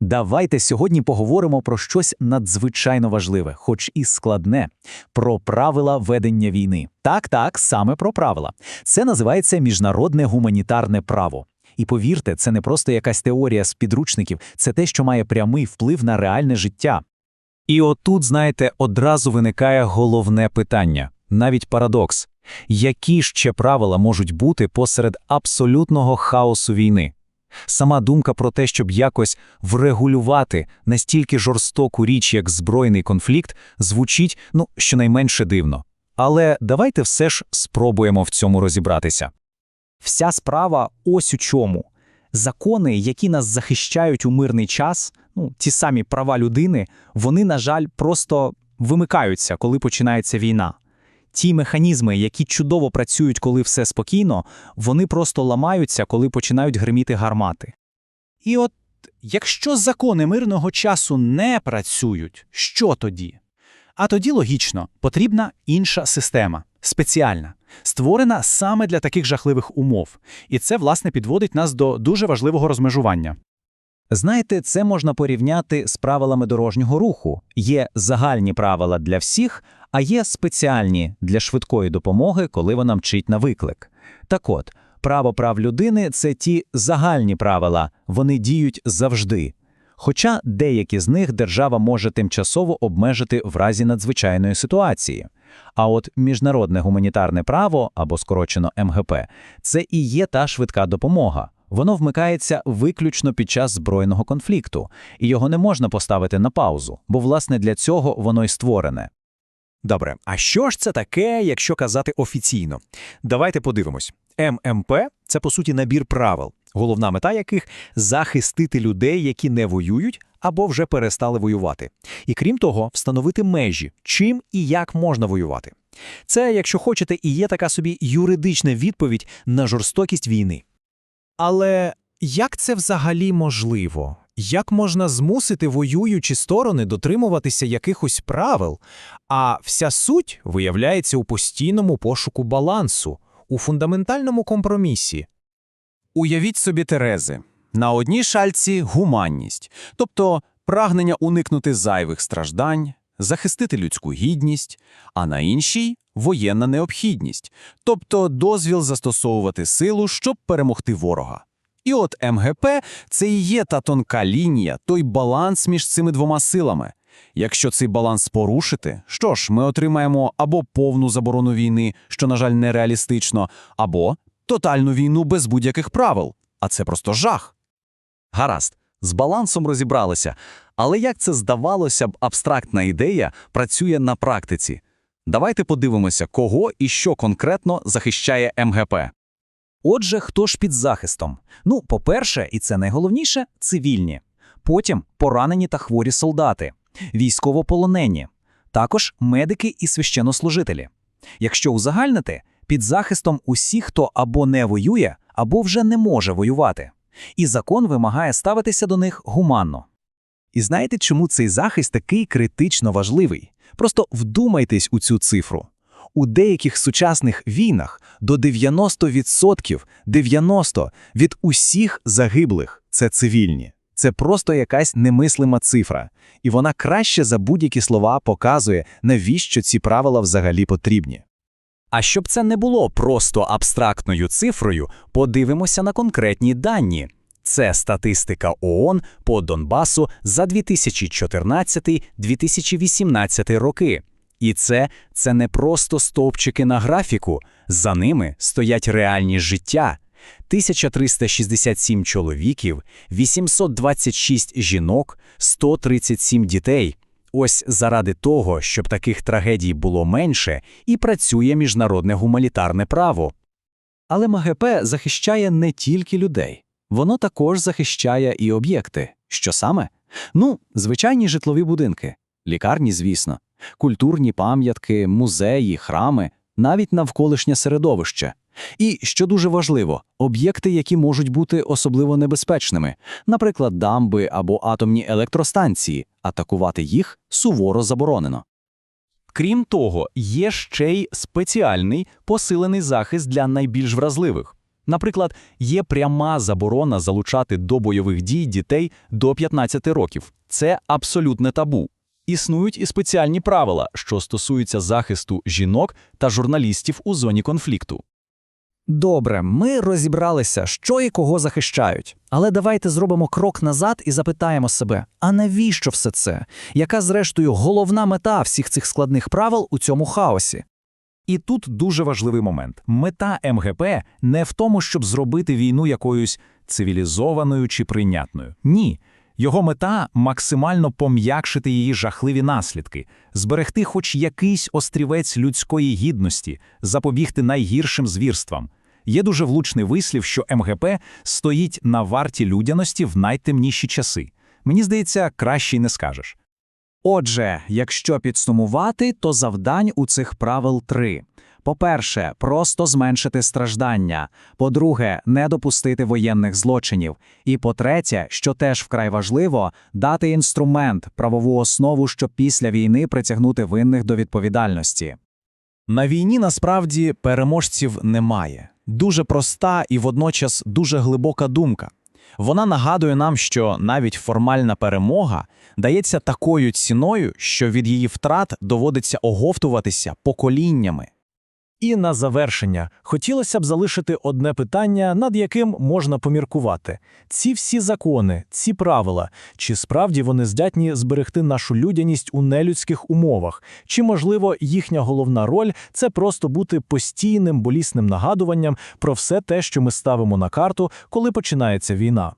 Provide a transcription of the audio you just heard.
Давайте сьогодні поговоримо про щось надзвичайно важливе, хоч і складне, про правила ведення війни. Так, так, саме про правила. Це називається міжнародне гуманітарне право. І повірте, це не просто якась теорія з підручників, це те, що має прямий вплив на реальне життя. І отут, знаєте, одразу виникає головне питання, навіть парадокс. Які ще правила можуть бути посеред абсолютного хаосу війни? Сама думка про те, щоб якось врегулювати настільки жорстоку річ, як збройний конфлікт, звучить, ну, щонайменше дивно. Але давайте все ж спробуємо в цьому розібратися. Вся справа ось у чому. Закони, які нас захищають у мирний час, ну, ті самі права людини, вони, на жаль, просто вимикаються, коли починається війна. Ті механізми, які чудово працюють, коли все спокійно, вони просто ламаються, коли починають гриміти гармати. І от якщо закони мирного часу не працюють, що тоді? А тоді логічно, потрібна інша система, спеціальна, створена саме для таких жахливих умов. І це, власне, підводить нас до дуже важливого розмежування. Знаєте, це можна порівняти з правилами дорожнього руху. Є загальні правила для всіх, а є спеціальні для швидкої допомоги, коли вона мчить на виклик. Так от, право прав людини це ті загальні правила, вони діють завжди. Хоча деякі з них держава може тимчасово обмежити в разі надзвичайної ситуації. А от міжнародне гуманітарне право, або скорочено МГП, це і є та швидка допомога. Воно вмикається виключно під час збройного конфлікту, і його не можна поставити на паузу, бо власне для цього воно й створене. Добре, а що ж це таке, якщо казати офіційно? Давайте подивимось. ММП – це, по суті, набір правил, головна мета яких – захистити людей, які не воюють або вже перестали воювати. І крім того, встановити межі, чим і як можна воювати. Це, якщо хочете, і є така собі юридична відповідь на жорстокість війни. Але як це взагалі можливо? Як можна змусити воюючі сторони дотримуватися якихось правил? А вся суть виявляється у постійному пошуку балансу, у фундаментальному компромісі. Уявіть собі Терези. На одній шальці гуманність, тобто прагнення уникнути зайвих страждань, захистити людську гідність, а на іншій воєнна необхідність, тобто дозвіл застосовувати силу, щоб перемогти ворога. І от МГП це і є та тонка лінія, той баланс між цими двома силами. Якщо цей баланс порушити, що ж, ми отримаємо або повну заборону війни, що, на жаль, нереалістично, або тотальну війну без будь-яких правил. А це просто жах. Гаразд, з балансом розібралися. Але як це здавалося б, абстрактна ідея працює на практиці? Давайте подивимося, кого і що конкретно захищає МГП. Отже, хто ж під захистом? Ну, по-перше, і це найголовніше цивільні. Потім поранені та хворі солдати, військовополонені, також медики і священнослужителі. Якщо узагальнити, під захистом усі, хто або не воює, або вже не може воювати. І закон вимагає ставитися до них гуманно. І знаєте, чому цей захист такий критично важливий? Просто вдумайтесь у цю цифру. У деяких сучасних війнах до 90% 90% від усіх загиблих це цивільні. Це просто якась немислима цифра, і вона краще за будь-які слова показує, навіщо ці правила взагалі потрібні. А щоб це не було просто абстрактною цифрою, подивимося на конкретні дані. Це статистика ООН по Донбасу за 2014-2018 роки. І це, це не просто стовпчики на графіку, за ними стоять реальні життя. 1367 чоловіків, 826 жінок, 137 дітей. Ось заради того, щоб таких трагедій було менше, і працює міжнародне гуманітарне право. Але МГП захищає не тільки людей. Воно також захищає і об'єкти. Що саме? Ну, звичайні житлові будинки, лікарні, звісно, культурні пам'ятки, музеї, храми, навіть навколишнє середовище. І, що дуже важливо, об'єкти, які можуть бути особливо небезпечними, наприклад, дамби або атомні електростанції, атакувати їх суворо заборонено. Крім того, є ще й спеціальний посилений захист для найбільш вразливих. Наприклад, є пряма заборона залучати до бойових дій дітей до 15 років. Це абсолютне табу. Існують і спеціальні правила, що стосуються захисту жінок та журналістів у зоні конфлікту. Добре, ми розібралися, що і кого захищають. Але давайте зробимо крок назад і запитаємо себе: а навіщо все це? Яка, зрештою, головна мета всіх цих складних правил у цьому хаосі? І тут дуже важливий момент. Мета МГП не в тому, щоб зробити війну якоюсь цивілізованою чи прийнятною. Ні. Його мета максимально пом'якшити її жахливі наслідки, зберегти хоч якийсь острівець людської гідності, запобігти найгіршим звірствам. Є дуже влучний вислів, що МГП стоїть на варті людяності в найтемніші часи. Мені здається, краще й не скажеш. Отже, якщо підсумувати, то завдань у цих правил три. По-перше, просто зменшити страждання. По-друге, не допустити воєнних злочинів. І по-третє, що теж вкрай важливо, дати інструмент, правову основу, щоб після війни притягнути винних до відповідальності. На війні насправді переможців немає. Дуже проста і водночас дуже глибока думка. Вона нагадує нам, що навіть формальна перемога дається такою ціною, що від її втрат доводиться оговтуватися поколіннями. І на завершення хотілося б залишити одне питання, над яким можна поміркувати. Ці всі закони, ці правила, чи справді вони здатні зберегти нашу людяність у нелюдських умовах, чи, можливо, їхня головна роль – це просто бути постійним болісним нагадуванням про все те, що ми ставимо на карту, коли починається війна.